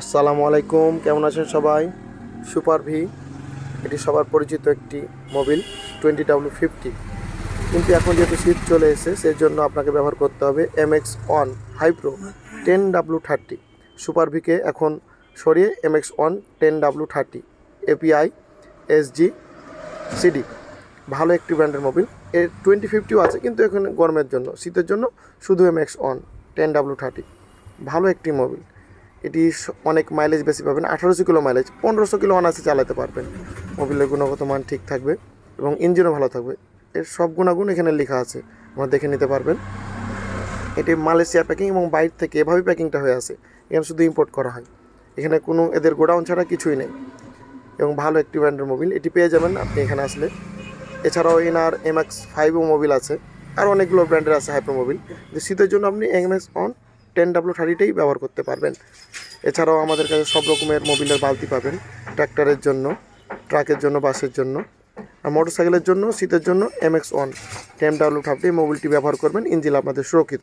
আসসালামু আলাইকুম, কেমন আছেন সবাই? সুপার ভি, এটি সবার পরিচিত একটি মোবিল টোয়েন্টি ডাব্লু ফিফটি। কিন্তু এখন যেহেতু শীত চলে সেই জন্য আপনাকে ব্যবহার করতে হবে M X one হাইপ্রো ten W thirty. Super V K এখন সরিয়ে M X one ten W thirty API SG CD ভালো একটি ব্র্যান্ডের মোবিল। এর টোয়েন্টি ফিফটিও আছে, কিন্তু এখানে গরমের জন্য, শীতের জন্য শুধু M X one ten W thirty. ভালো একটি মোবিল। এটি অনেক মাইলেজ বেশি পাবেন। আঠারোশো কিলো মাইলেজ পনেরোশো কিলো অনায়াসে চালাতে পারবেন। মোবিলের গুণগত মান ঠিক থাকবে এবং ইঞ্জিনও ভালো থাকবে। এর সব গুণাগুণ এখানে লেখা আছে। আপনারা দেখে নিতে পারবেন। এটি মালয়েশিয়া প্যাকিং এবং বাইরে থেকে এভাবেই প্যাকিংটা হয়ে আসে এখানে শুধু ইম্পোর্ট করা হয়। এখানে কোনো এদের গোডাউন ছাড়া কিছুই নেই। এবং ভালো একটি ব্র্যান্ডের মোবিল এটি পেয়ে যাবেন আপনি এখানে আসলে। এছাড়াও এনার এম এক্স ফাইভও মোবিল আছে। আর অনেকগুলো ব্র্যান্ডের আছে হাইপ্রো মোবিল শীতের জন্য আপনি M X one ten W থার্টিটাই ব্যবহার করতে পারবেন। এছাড়াও আমাদের কাছে সব রকমের মোবিলের বালতি পাবেন ট্র্যাক্টরের জন্য, ট্রাকের জন্য, বাসের জন্য, আর মোটরসাইকেলের জন্য শীতের জন্য M X one ten W thirty মোবিলটি ব্যবহার করবেন ইঞ্জিল আপনাদের সুরক্ষিত।